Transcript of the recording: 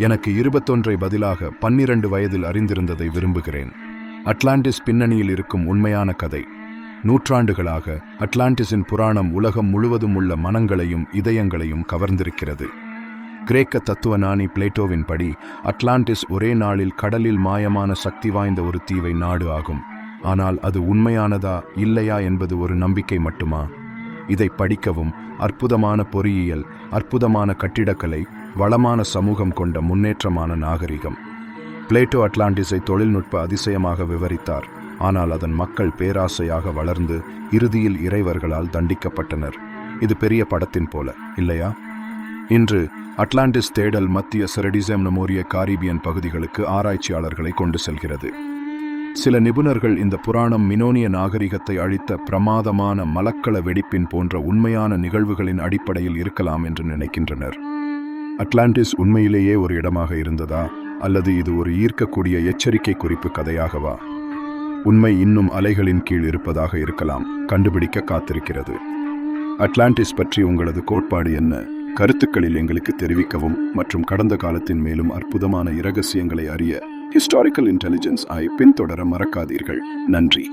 எனக்கு இருபத்தொன்றை பதிலாக பன்னிரண்டு வயதில் அறிந்திருந்ததை விரும்புகிறேன். அட்லாண்டிஸ் பின்னணியில் இருக்கும் உண்மையான கதை. நூற்றாண்டுகளாக அட்லாண்டிஸின் புராணம் உலகம் முழுவதும் உள்ள மனங்களையும் இதயங்களையும் கவர்ந்திருக்கிறது. கிரேக்க தத்துவ நாணி பிளேட்டோவின் படி அட்லாண்டிஸ் ஒரே நாளில் கடலில் மாயமான சக்தி வாய்ந்த ஒரு தீவை நாடு ஆகும். ஆனால் அது உண்மையானதா இல்லையா என்பது ஒரு நம்பிக்கை மட்டுமா? இதை படிக்கவும் அற்புதமான பொறியியல் அற்புதமான கட்டிடக்கலை வளமான சமூகம் கொண்ட முன்னேற்றமான நாகரிகம். பிளேட்டோ அட்லாண்டிஸை தொழில்நுட்ப அதிசயமாக விவரித்தார் ஆனால் அதன் மக்கள் பேராசையாக வளர்ந்து இறுதியில் இறைவர்களால் தண்டிக்கப்பட்டனர். இது பெரிய படத்தின் போல இல்லையா? இன்று அட்லாண்டிஸ் தேடல் மத்திய செரடிசம் நமோரிய காரிபியன் பகுதிகளுக்கு ஆராய்ச்சியாளர்களை கொண்டு செல்கிறது. சில நிபுணர்கள் இந்த புராணம் மினோனிய நாகரிகத்தை அழித்த பிரமாதமான மலக்கள வெடிப்பின் போன்ற உண்மையான நிகழ்வுகளின் அடிப்படையில் இருக்கலாம் என்று நினைக்கின்றனர். அட்லாண்டிஸ் உண்மையிலேயே ஒரு இடமாக இருந்ததா? அல்லது இது ஒரு ஈர்க்கக்கூடிய எச்சரிக்கை குறிப்பு கதையாகவா? உண்மை இன்னும் அலைகளின் கீழ் இருப்பதாக இருக்கலாம். கண்டுபிடிக்க காத்திருக்கிறது. அட்லாண்டிஸ் பற்றி உங்களது கோட்பாடு என்ன? கருத்துக்களில் எங்களுக்கு தெரிவிக்கவும் மற்றும் கடந்த காலத்தின் மேலும் அற்புதமான இரகசியங்களை அறிய ஹிஸ்டாரிக்கல் இன்டெலிஜென்ஸ் ஐ பின்தொடர மறக்காதீர்கள். நன்றி.